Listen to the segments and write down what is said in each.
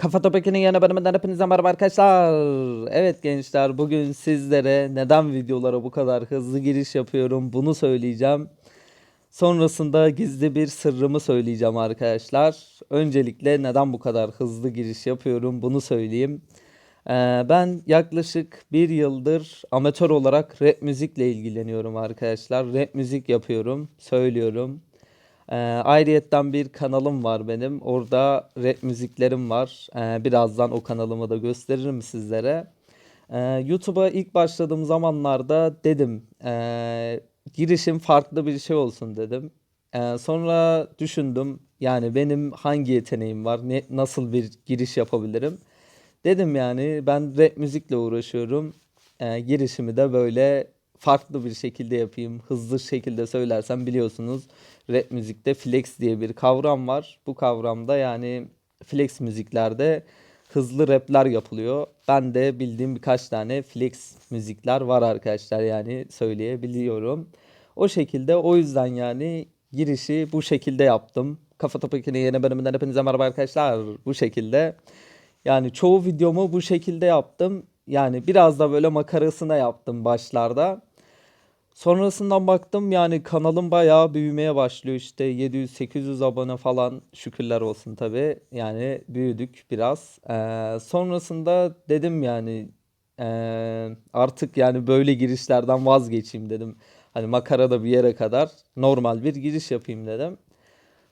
Kafa Topik'in yeni bölümünden hepinize merhaba arkadaşlar. Evet gençler bugün sizlere neden videolara bu kadar hızlı giriş yapıyorum bunu söyleyeceğim. Sonrasında gizli bir sırrımı söyleyeceğim arkadaşlar. Öncelikle neden bu kadar hızlı giriş yapıyorum bunu söyleyeyim. Ee, ben yaklaşık bir yıldır amatör olarak rap müzikle ilgileniyorum arkadaşlar. Rap müzik yapıyorum, söylüyorum. Ee, ayrıyetten bir kanalım var benim. Orada rap müziklerim var. Ee, birazdan o kanalımı da gösteririm sizlere. Ee, YouTube'a ilk başladığım zamanlarda dedim ee, girişim farklı bir şey olsun dedim. Ee, sonra düşündüm yani benim hangi yeteneğim var, ne, nasıl bir giriş yapabilirim. Dedim yani ben rap müzikle uğraşıyorum. Ee, girişimi de böyle farklı bir şekilde yapayım. Hızlı şekilde söylersem biliyorsunuz rap müzikte flex diye bir kavram var. Bu kavramda yani flex müziklerde hızlı rapler yapılıyor. Ben de bildiğim birkaç tane flex müzikler var arkadaşlar yani söyleyebiliyorum. O şekilde o yüzden yani girişi bu şekilde yaptım. Kafa Topik'in yeni bölümünden hepinize merhaba arkadaşlar. Bu şekilde. Yani çoğu videomu bu şekilde yaptım. Yani biraz da böyle makarasına yaptım başlarda. Sonrasından baktım yani kanalım bayağı büyümeye başlıyor işte 700-800 abone falan şükürler olsun tabii yani büyüdük biraz. Ee, sonrasında dedim yani ee, artık yani böyle girişlerden vazgeçeyim dedim. Hani makarada bir yere kadar normal bir giriş yapayım dedim.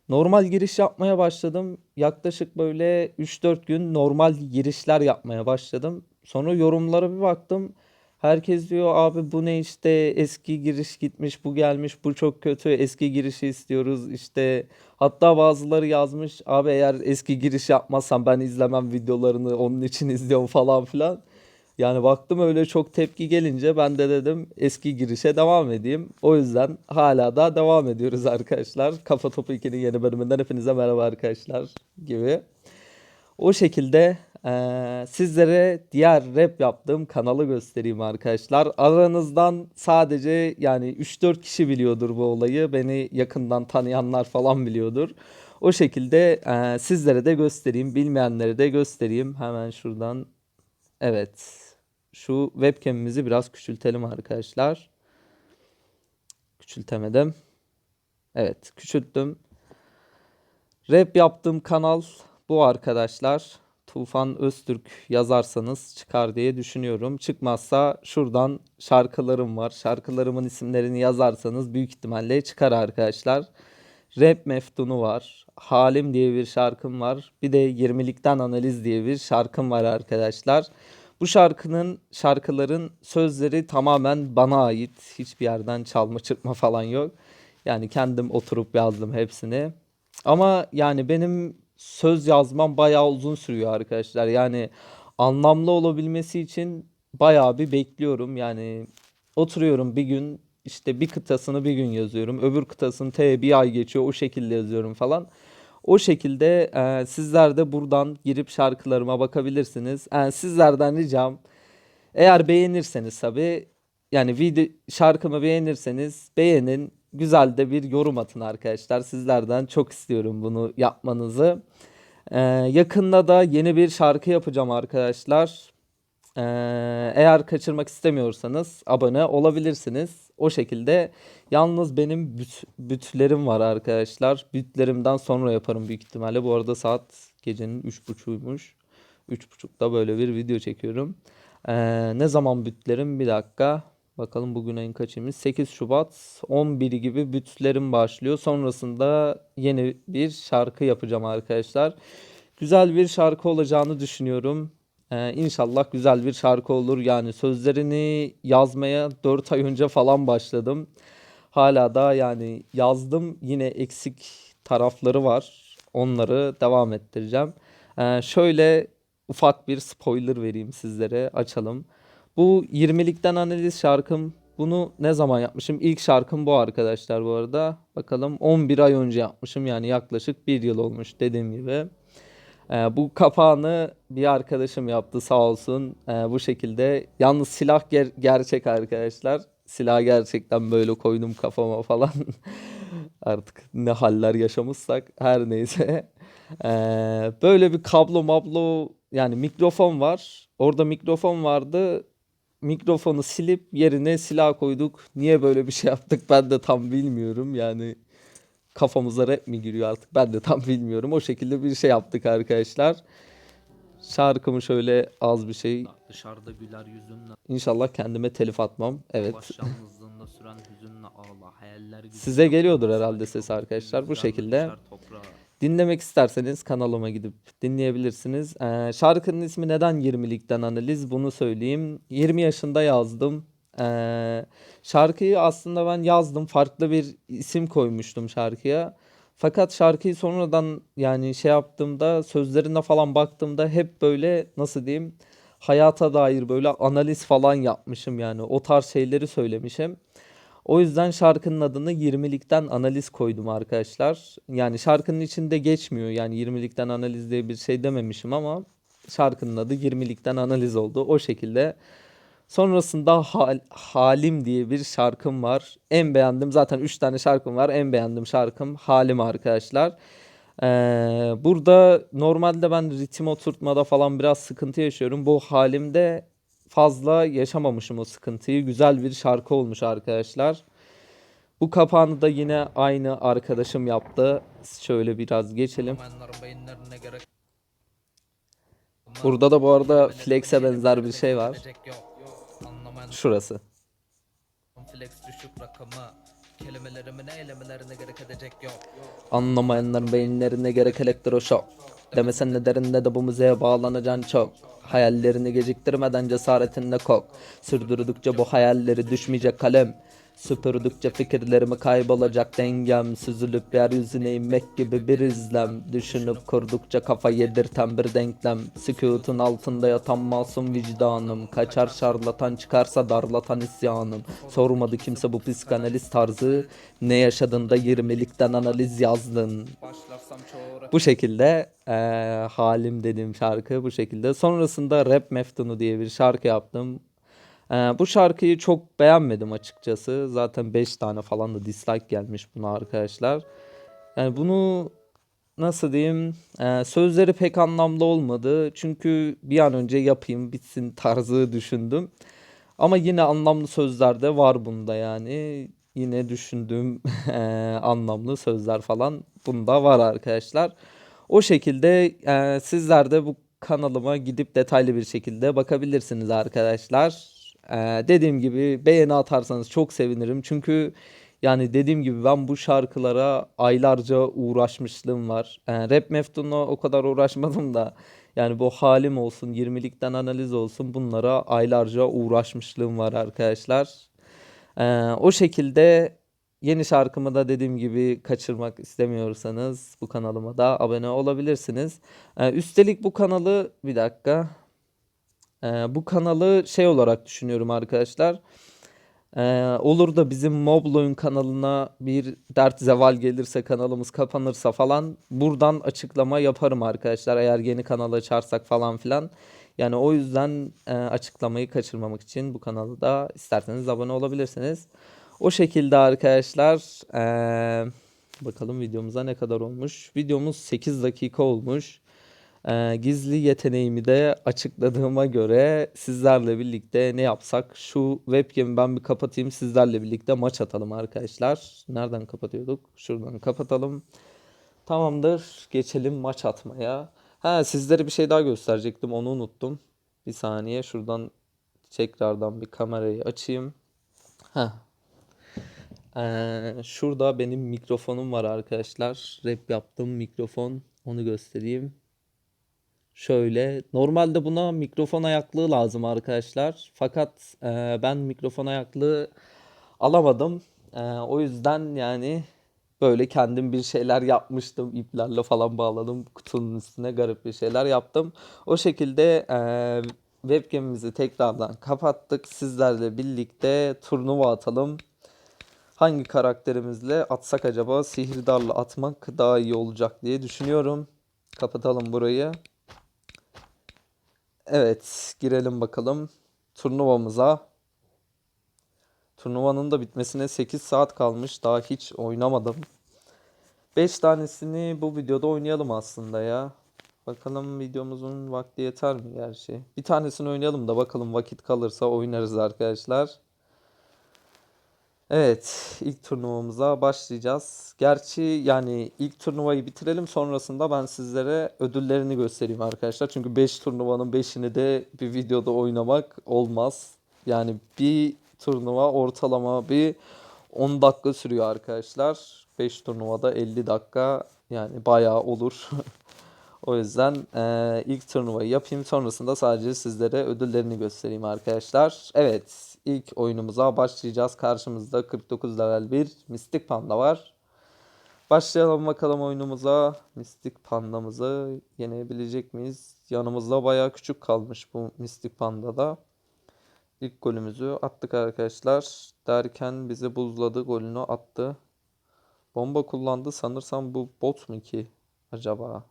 Normal giriş yapmaya başladım. Yaklaşık böyle 3-4 gün normal girişler yapmaya başladım. Sonra yorumlara bir baktım. Herkes diyor abi bu ne işte eski giriş gitmiş bu gelmiş bu çok kötü eski girişi istiyoruz işte hatta bazıları yazmış abi eğer eski giriş yapmazsam ben izlemem videolarını onun için izliyorum falan filan. Yani baktım öyle çok tepki gelince ben de dedim eski girişe devam edeyim. O yüzden hala da devam ediyoruz arkadaşlar. Kafa Topu 2'nin yeni bölümünden hepinize merhaba arkadaşlar gibi. O şekilde eee, sizlere diğer rap yaptığım kanalı göstereyim arkadaşlar. Aranızdan sadece yani 3-4 kişi biliyordur bu olayı. Beni yakından tanıyanlar falan biliyordur. O şekilde eee, sizlere de göstereyim. Bilmeyenlere de göstereyim. Hemen şuradan. Evet. Şu webcam'imizi biraz küçültelim arkadaşlar. Küçültemedim. Evet, küçülttüm. Rap yaptığım kanal bu arkadaşlar. Tufan Öztürk yazarsanız çıkar diye düşünüyorum. Çıkmazsa şuradan şarkılarım var. Şarkılarımın isimlerini yazarsanız büyük ihtimalle çıkar arkadaşlar. Rap Meftunu var. Halim diye bir şarkım var. Bir de 20'likten Analiz diye bir şarkım var arkadaşlar. Bu şarkının şarkıların sözleri tamamen bana ait. Hiçbir yerden çalma çırpma falan yok. Yani kendim oturup yazdım hepsini. Ama yani benim söz yazmam bayağı uzun sürüyor arkadaşlar. Yani anlamlı olabilmesi için bayağı bir bekliyorum. Yani oturuyorum bir gün işte bir kıtasını bir gün yazıyorum. Öbür kıtasını te bir ay geçiyor o şekilde yazıyorum falan. O şekilde e, sizler de buradan girip şarkılarıma bakabilirsiniz. Yani sizlerden ricam eğer beğenirseniz tabii yani video şarkımı beğenirseniz beğenin. Güzel de bir yorum atın arkadaşlar. Sizlerden çok istiyorum bunu yapmanızı. Ee, yakında da yeni bir şarkı yapacağım arkadaşlar. Ee, eğer kaçırmak istemiyorsanız abone olabilirsiniz. O şekilde. Yalnız benim büt, bütlerim var arkadaşlar. Bütlerimden sonra yaparım büyük ihtimalle. Bu arada saat gecenin 3.30'uymuş. 3.30'da böyle bir video çekiyorum. Ee, ne zaman bütlerim? Bir dakika. Bakalım bugün ayın kaçıymış? 8 Şubat 11 gibi bütlerim başlıyor. Sonrasında yeni bir şarkı yapacağım arkadaşlar. Güzel bir şarkı olacağını düşünüyorum. Ee, inşallah güzel bir şarkı olur. Yani sözlerini yazmaya 4 ay önce falan başladım. Hala da yani yazdım. Yine eksik tarafları var. Onları devam ettireceğim. Ee, şöyle ufak bir spoiler vereyim sizlere. Açalım. Bu 20'likten analiz şarkım. Bunu ne zaman yapmışım? İlk şarkım bu arkadaşlar bu arada. Bakalım 11 ay önce yapmışım. Yani yaklaşık bir yıl olmuş dediğim gibi. Ee, bu kapağını bir arkadaşım yaptı sağ olsun. Ee, bu şekilde. Yalnız silah ger- gerçek arkadaşlar. Silah gerçekten böyle koydum kafama falan. Artık ne haller yaşamışsak her neyse. Eee, böyle bir kablo mablo yani mikrofon var. Orada mikrofon vardı. Mikrofonu silip yerine silah koyduk. Niye böyle bir şey yaptık ben de tam bilmiyorum. Yani kafamıza rap mi giriyor artık ben de tam bilmiyorum. O şekilde bir şey yaptık arkadaşlar. Şarkımı şöyle az bir şey. Dışarıda güler yüzünle İnşallah kendime telif atmam. Evet. Süren hüzünle ağla hayaller Size geliyordur herhalde ses arkadaşlar. Bu şekilde. toprağa. Dinlemek isterseniz kanalıma gidip dinleyebilirsiniz. Ee, şarkının ismi neden 20'likten analiz bunu söyleyeyim. 20 yaşında yazdım. Ee, şarkıyı aslında ben yazdım. Farklı bir isim koymuştum şarkıya. Fakat şarkıyı sonradan yani şey yaptığımda sözlerine falan baktığımda hep böyle nasıl diyeyim hayata dair böyle analiz falan yapmışım yani. O tarz şeyleri söylemişim. O yüzden şarkının adını 20'likten analiz koydum arkadaşlar. Yani şarkının içinde geçmiyor. Yani 20'likten analiz diye bir şey dememişim ama şarkının adı 20'likten analiz oldu. O şekilde. Sonrasında Hal- Halim diye bir şarkım var. En beğendim zaten 3 tane şarkım var. En beğendiğim şarkım Halim arkadaşlar. Ee, burada normalde ben ritim oturtmada falan biraz sıkıntı yaşıyorum. Bu halimde fazla yaşamamışım o sıkıntıyı. Güzel bir şarkı olmuş arkadaşlar. Bu kapağını da yine aynı arkadaşım yaptı. Şöyle biraz geçelim. Burada da bu arada Flex'e benzer bir şey var. Şurası. flex düşük rakamı Kelimelerimin eylemelerine gerek edecek yok Anlamayanların beyinlerine gerek elektroşok. Demesen ne derin ne de bu müzeye bağlanacaksın çok. Hayallerini geciktirmeden cesaretinle kok. Sürdürdükçe bu hayalleri düşmeyecek kalem. Süpürdükçe fikirlerimi kaybolacak dengem. Süzülüp yeryüzüne inmek gibi bir izlem. Düşünüp kurdukça kafa yedirten bir denklem. Sükutun altında yatan masum vicdanım. Kaçar şarlatan çıkarsa darlatan isyanım. Sormadı kimse bu psikanaliz tarzı. Ne yaşadın da 20'likten analiz yazdın. Bu şekilde eee, Halim dediğim şarkı bu şekilde. Sonrasında Rap Meftunu diye bir şarkı yaptım. Eee, bu şarkıyı çok beğenmedim açıkçası. Zaten 5 tane falan da dislike gelmiş buna arkadaşlar. Yani bunu nasıl diyeyim eee, sözleri pek anlamlı olmadı. Çünkü bir an önce yapayım bitsin tarzı düşündüm. Ama yine anlamlı sözler de var bunda yani. Yine düşündüğüm eee, anlamlı sözler falan bunda var arkadaşlar. O şekilde eee, sizler de bu kanalıma gidip detaylı bir şekilde bakabilirsiniz arkadaşlar. Eee, dediğim gibi beğeni atarsanız çok sevinirim. Çünkü yani dediğim gibi ben bu şarkılara aylarca uğraşmışlığım var. Eee, Rap Meftun'la o kadar uğraşmadım da yani bu halim olsun, 20'likten analiz olsun bunlara aylarca uğraşmışlığım var arkadaşlar. Ee, o şekilde yeni şarkımı da dediğim gibi kaçırmak istemiyorsanız bu kanalıma da abone olabilirsiniz. Ee, üstelik bu kanalı bir dakika. Ee, bu kanalı şey olarak düşünüyorum arkadaşlar. Ee, olur da bizim Mobloy'un kanalına bir dert zeval gelirse kanalımız kapanırsa falan buradan açıklama yaparım arkadaşlar. Eğer yeni kanal açarsak falan filan. Yani o yüzden e, açıklamayı kaçırmamak için bu kanala da isterseniz abone olabilirsiniz. O şekilde arkadaşlar eee, bakalım videomuza ne kadar olmuş. Videomuz 8 dakika olmuş. Eee, gizli yeteneğimi de açıkladığıma göre sizlerle birlikte ne yapsak? Şu webcam'i ben bir kapatayım. Sizlerle birlikte maç atalım arkadaşlar. Nereden kapatıyorduk? Şuradan kapatalım. Tamamdır. Geçelim maç atmaya. Ha sizlere bir şey daha gösterecektim. Onu unuttum. Bir saniye şuradan tekrardan bir kamerayı açayım. Ha. Ee, şurada benim mikrofonum var arkadaşlar. Rap yaptığım mikrofon. Onu göstereyim. Şöyle. Normalde buna mikrofon ayaklığı lazım arkadaşlar. Fakat e, ben mikrofon ayaklığı alamadım. E, o yüzden yani böyle kendim bir şeyler yapmıştım. İplerle falan bağladım. Kutunun üstüne garip bir şeyler yaptım. O şekilde e, webcam'imizi tekrardan kapattık. Sizlerle birlikte turnuva atalım. Hangi karakterimizle atsak acaba? Sihirdarla atmak daha iyi olacak diye düşünüyorum. Kapatalım burayı. Evet, girelim bakalım turnuvamıza. Turnuvanın da bitmesine 8 saat kalmış. Daha hiç oynamadım. 5 tanesini bu videoda oynayalım aslında ya. Bakalım videomuzun vakti yeter mi gerçi? Bir tanesini oynayalım da bakalım vakit kalırsa oynarız arkadaşlar. Evet, ilk turnuvamıza başlayacağız. Gerçi yani ilk turnuvayı bitirelim sonrasında ben sizlere ödüllerini göstereyim arkadaşlar. Çünkü 5 turnuvanın 5'ini de bir videoda oynamak olmaz. Yani bir turnuva ortalama bir 10 dakika sürüyor arkadaşlar. 5 turnuvada 50 dakika yani bayağı olur. O yüzden eee, ilk turnuvayı yapayım sonrasında sadece sizlere ödüllerini göstereyim arkadaşlar. Evet ilk oyunumuza başlayacağız. Karşımızda 49 level bir Mistik Panda var. Başlayalım bakalım oyunumuza. Mistik Panda'mızı yenebilecek miyiz? Yanımızda bayağı küçük kalmış bu Mistik Panda'da. İlk golümüzü attık arkadaşlar. Derken bizi buzladı golünü attı. Bomba kullandı sanırsam bu bot mu ki acaba?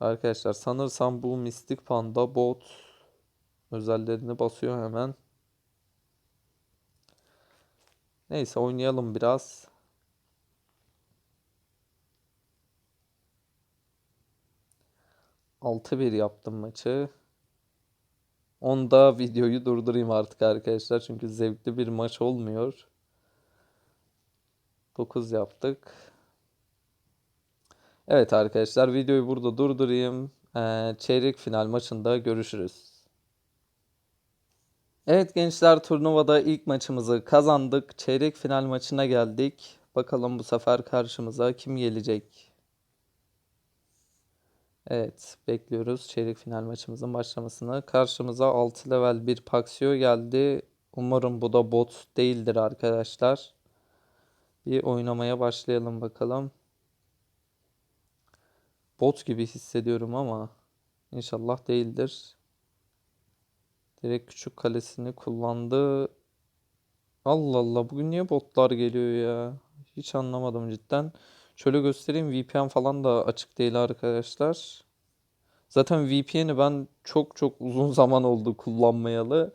Arkadaşlar sanırsam bu Mistik Panda bot özellerini basıyor hemen. Neyse oynayalım biraz. Altı bir yaptım maçı. Onda videoyu durdurayım artık arkadaşlar. Çünkü zevkli bir maç olmuyor. 9 yaptık. Evet arkadaşlar videoyu burada durdurayım. Ee, çeyrek final maçında görüşürüz. Evet gençler turnuvada ilk maçımızı kazandık. Çeyrek final maçına geldik. Bakalım bu sefer karşımıza kim gelecek? Evet bekliyoruz çeyrek final maçımızın başlamasını. Karşımıza 6 level bir Paxio geldi. Umarım bu da bot değildir arkadaşlar. Bir oynamaya başlayalım bakalım. Bot gibi hissediyorum ama inşallah değildir. Direkt küçük kalesini kullandı. Allah Allah bugün niye botlar geliyor ya? Hiç anlamadım cidden. Şöyle göstereyim VPN falan da açık değil arkadaşlar. Zaten VPN'i ben çok çok uzun zaman oldu kullanmayalı.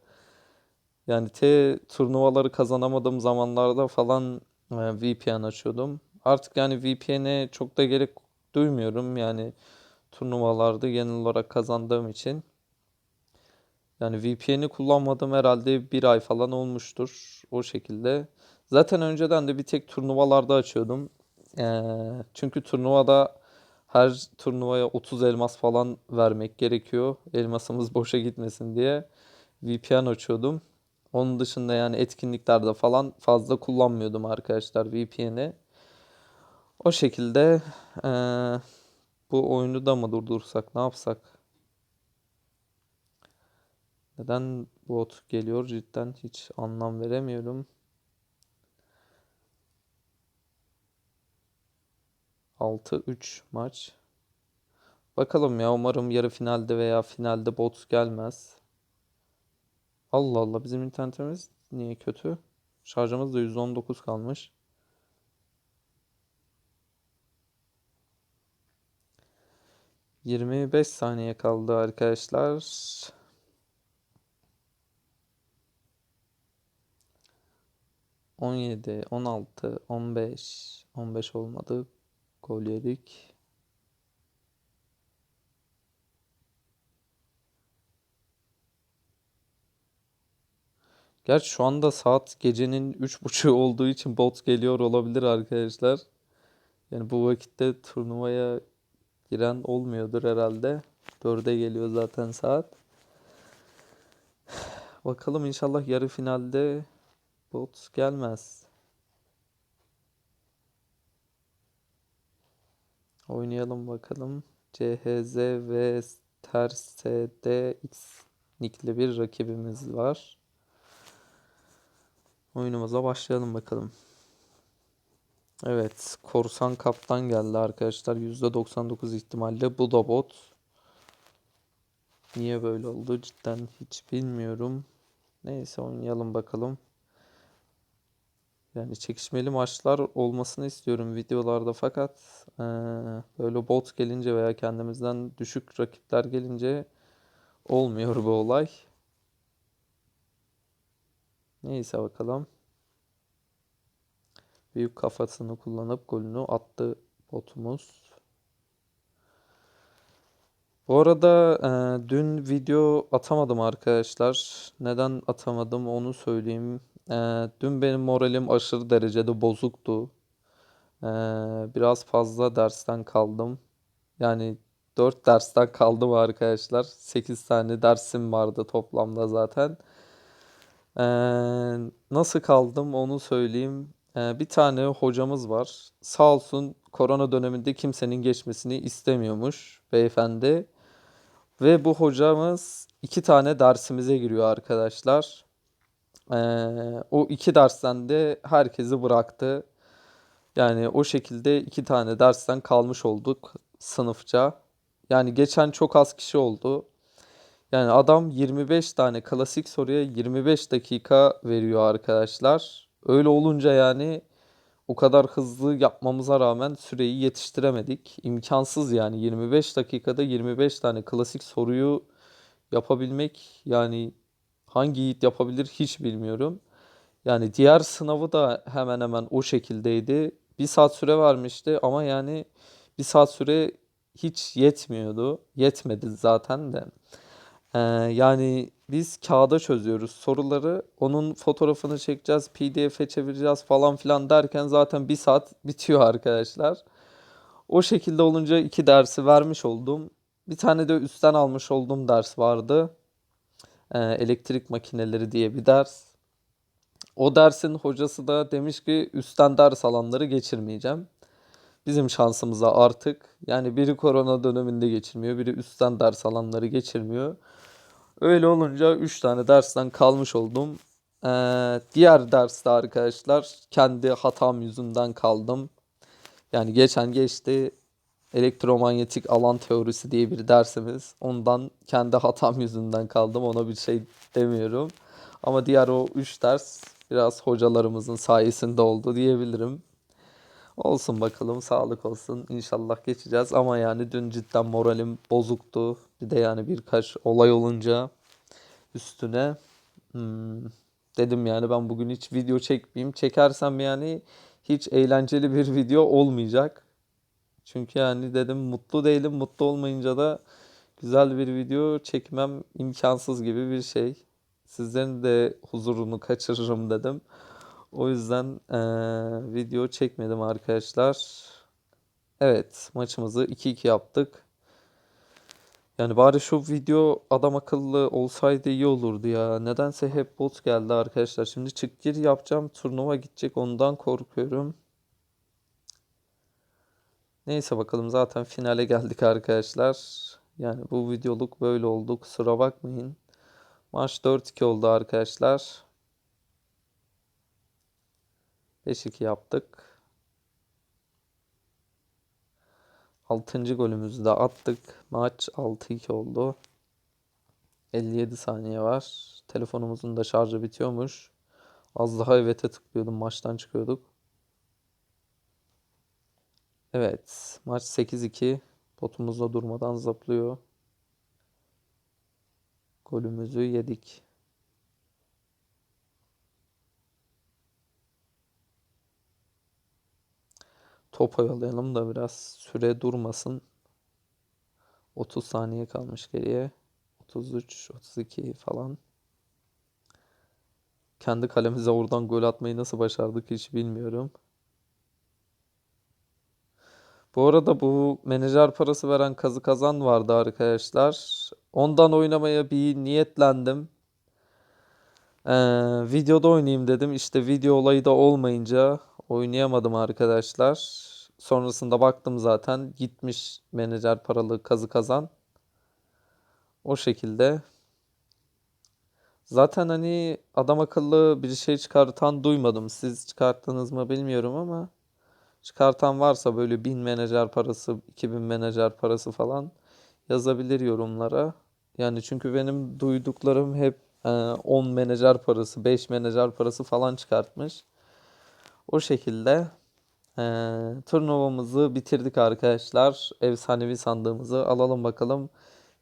Yani T turnuvaları kazanamadığım zamanlarda falan e, VPN açıyordum. Artık yani VPN'e çok da gerek duymuyorum. Yani turnuvalarda genel olarak kazandığım için. Yani VPN'i kullanmadım herhalde bir ay falan olmuştur o şekilde. Zaten önceden de bir tek turnuvalarda açıyordum. Ee, çünkü turnuvada her turnuvaya 30 elmas falan vermek gerekiyor. Elmasımız boşa gitmesin diye VPN açıyordum. Onun dışında yani etkinliklerde falan fazla kullanmıyordum arkadaşlar VPN'i. O şekilde eee, bu oyunu da mı durdursak ne yapsak? Neden bot geliyor cidden hiç anlam veremiyorum. 6-3 maç. Bakalım ya umarım yarı finalde veya finalde bot gelmez. Allah Allah bizim internetimiz niye kötü? Şarjımız da %19 kalmış. Yirmi beş saniye kaldı arkadaşlar. On yedi, on altı, on beş, on beş olmadı. Gol yedik. Gerçi şu anda saat gecenin üç buçuğu olduğu için bot geliyor olabilir arkadaşlar. Yani bu vakitte turnuvaya giren olmuyordur herhalde. Dörde geliyor zaten saat. Bakalım inşallah yarı finalde bot gelmez. Oynayalım bakalım. CHZ ve TRSDX nickli bir rakibimiz var. Oyunumuza başlayalım bakalım. Evet, korsan kaptan geldi arkadaşlar. %99 ihtimalle bu da bot. Niye böyle oldu cidden hiç bilmiyorum. Neyse oynayalım bakalım. Yani çekişmeli maçlar olmasını istiyorum videolarda fakat eee, böyle bot gelince veya kendimizden düşük rakipler gelince olmuyor bu olay. Neyse bakalım. Büyük kafasını kullanıp golünü attı botumuz. Bu arada e, dün video atamadım arkadaşlar. Neden atamadım onu söyleyeyim. E, dün benim moralim aşırı derecede bozuktu. E, biraz fazla dersten kaldım. Yani 4 dersten kaldım arkadaşlar. 8 tane dersim vardı toplamda zaten. E, nasıl kaldım onu söyleyeyim. E, bir tane hocamız var. Sağ olsun korona döneminde kimsenin geçmesini istemiyormuş beyefendi. Ve bu hocamız iki tane dersimize giriyor arkadaşlar. Ee, o iki dersten de herkesi bıraktı. Yani o şekilde iki tane dersten kalmış olduk sınıfça. Yani geçen çok az kişi oldu. Yani adam 25 tane klasik soruya 25 dakika veriyor arkadaşlar. Öyle olunca yani o kadar hızlı yapmamıza rağmen süreyi yetiştiremedik. İmkansız yani 25 dakikada 25 tane klasik soruyu yapabilmek yani hangi yiğit yapabilir hiç bilmiyorum. Yani diğer sınavı da hemen hemen o şekildeydi. Bir saat süre vermişti ama yani bir saat süre hiç yetmiyordu. Yetmedi zaten de. Ee, yani biz kağıda çözüyoruz soruları. Onun fotoğrafını çekeceğiz, PDF'e çevireceğiz falan filan derken zaten bir saat bitiyor arkadaşlar. O şekilde olunca iki dersi vermiş oldum. Bir tane de üstten almış olduğum ders vardı. Ee, elektrik makineleri diye bir ders. O dersin hocası da demiş ki üstten ders alanları geçirmeyeceğim. Bizim şansımıza artık yani biri korona döneminde geçirmiyor, biri üstten ders alanları geçirmiyor. Öyle olunca 3 tane dersten kalmış oldum. Ee, diğer derste arkadaşlar kendi hatam yüzünden kaldım. Yani geçen geçti elektromanyetik alan teorisi diye bir dersimiz. Ondan kendi hatam yüzünden kaldım. Ona bir şey demiyorum. Ama diğer o 3 ders biraz hocalarımızın sayesinde oldu diyebilirim. Olsun bakalım sağlık olsun. İnşallah geçeceğiz ama yani dün cidden moralim bozuktu. Bir de yani birkaç olay olunca üstüne hmm, dedim yani ben bugün hiç video çekmeyeyim. Çekersem yani hiç eğlenceli bir video olmayacak. Çünkü yani dedim mutlu değilim. Mutlu olmayınca da güzel bir video çekmem imkansız gibi bir şey. Sizlerin de huzurunu kaçırırım dedim. O yüzden eee, video çekmedim arkadaşlar. Evet, maçımızı 2-2 yaptık. Yani bari şu video adam akıllı olsaydı iyi olurdu ya. Nedense hep bot geldi arkadaşlar. Şimdi çık gir yapacağım. Turnuva gidecek ondan korkuyorum. Neyse bakalım zaten finale geldik arkadaşlar. Yani bu videoluk böyle oldu. Kusura bakmayın. Maç 4-2 oldu arkadaşlar. 5-2 yaptık. 6. golümüzü de attık. Maç 6-2 oldu. 57 saniye var. Telefonumuzun da şarjı bitiyormuş. Az daha evet'e tıklıyordum. Maçtan çıkıyorduk. Evet. Maç 8-2. Botumuz da durmadan zaplıyor. Golümüzü yedik. Top oyalayalım da biraz süre durmasın. 30 saniye kalmış geriye. 33, 32 falan. Kendi kalemize oradan gol atmayı nasıl başardık hiç bilmiyorum. Bu arada bu menajer parası veren kazı kazan vardı arkadaşlar. Ondan oynamaya bir niyetlendim. Ee, videoda oynayayım dedim. İşte video olayı da olmayınca oynayamadım arkadaşlar. Sonrasında baktım zaten gitmiş menajer paralı kazı kazan. O şekilde. Zaten hani adam akıllı bir şey çıkartan duymadım. Siz çıkarttınız mı bilmiyorum ama çıkartan varsa böyle 1000 menajer parası, 2000 menajer parası falan yazabilir yorumlara. Yani çünkü benim duyduklarım hep e, 10 menajer parası, 5 menajer parası falan çıkartmış. O şekilde e, turnuvamızı bitirdik arkadaşlar. Efsanevi sandığımızı alalım bakalım.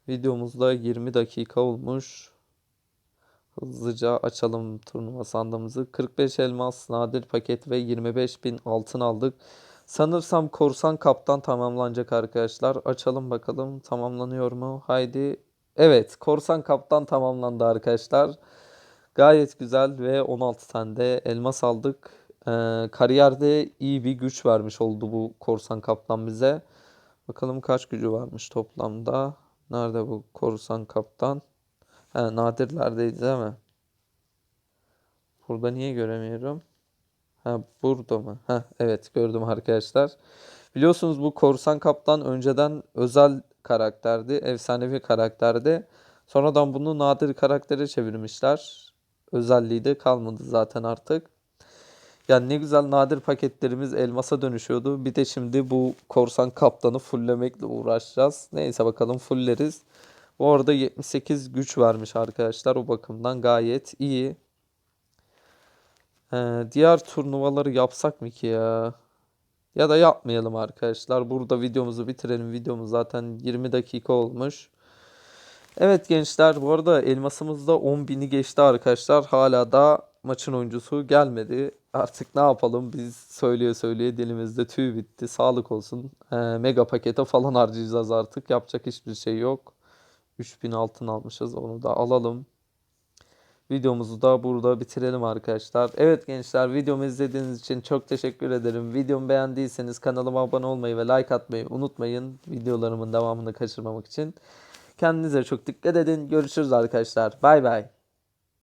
Videomuzda 20 dakika olmuş. Hızlıca açalım turnuva sandığımızı. 45 elmas, nadir paket ve 25 bin altın aldık. Sanırsam korsan kaptan tamamlanacak arkadaşlar. Açalım bakalım tamamlanıyor mu? Haydi. Evet korsan kaptan tamamlandı arkadaşlar. Gayet güzel ve 16 tane de elmas aldık. Ee, kariyerde iyi bir güç vermiş oldu bu korsan kaptan bize. Bakalım kaç gücü varmış toplamda. Nerede bu korsan kaptan? He, nadirlerdeydi değil mi? Burada niye göremiyorum? Ha burada mı? Ha evet gördüm arkadaşlar. Biliyorsunuz bu korsan kaptan önceden özel karakterdi, efsanevi karakterdi. Sonradan bunu nadir karaktere çevirmişler. Özelliği de kalmadı zaten artık. Yani ne güzel nadir paketlerimiz elmasa dönüşüyordu. Bir de şimdi bu korsan kaptanı fulllemekle uğraşacağız. Neyse bakalım fulleriz. Bu arada 78 güç vermiş arkadaşlar. O bakımdan gayet iyi. Ee, diğer turnuvaları yapsak mı ki ya? Ya da yapmayalım arkadaşlar. Burada videomuzu bitirelim. Videomuz zaten 20 dakika olmuş. Evet gençler bu arada elmasımız da 10.000'i geçti arkadaşlar. Hala da maçın oyuncusu gelmedi. Artık ne yapalım biz söyleye söyleye dilimizde tüy bitti. Sağlık olsun. Ee, mega pakete falan harcayacağız artık. Yapacak hiçbir şey yok. 3000 altın almışız onu da alalım. Videomuzu da burada bitirelim arkadaşlar. Evet gençler videomu izlediğiniz için çok teşekkür ederim. Videomu beğendiyseniz kanalıma abone olmayı ve like atmayı unutmayın. Videolarımın devamını kaçırmamak için. Kendinize çok dikkat edin. Görüşürüz arkadaşlar. Bay bay.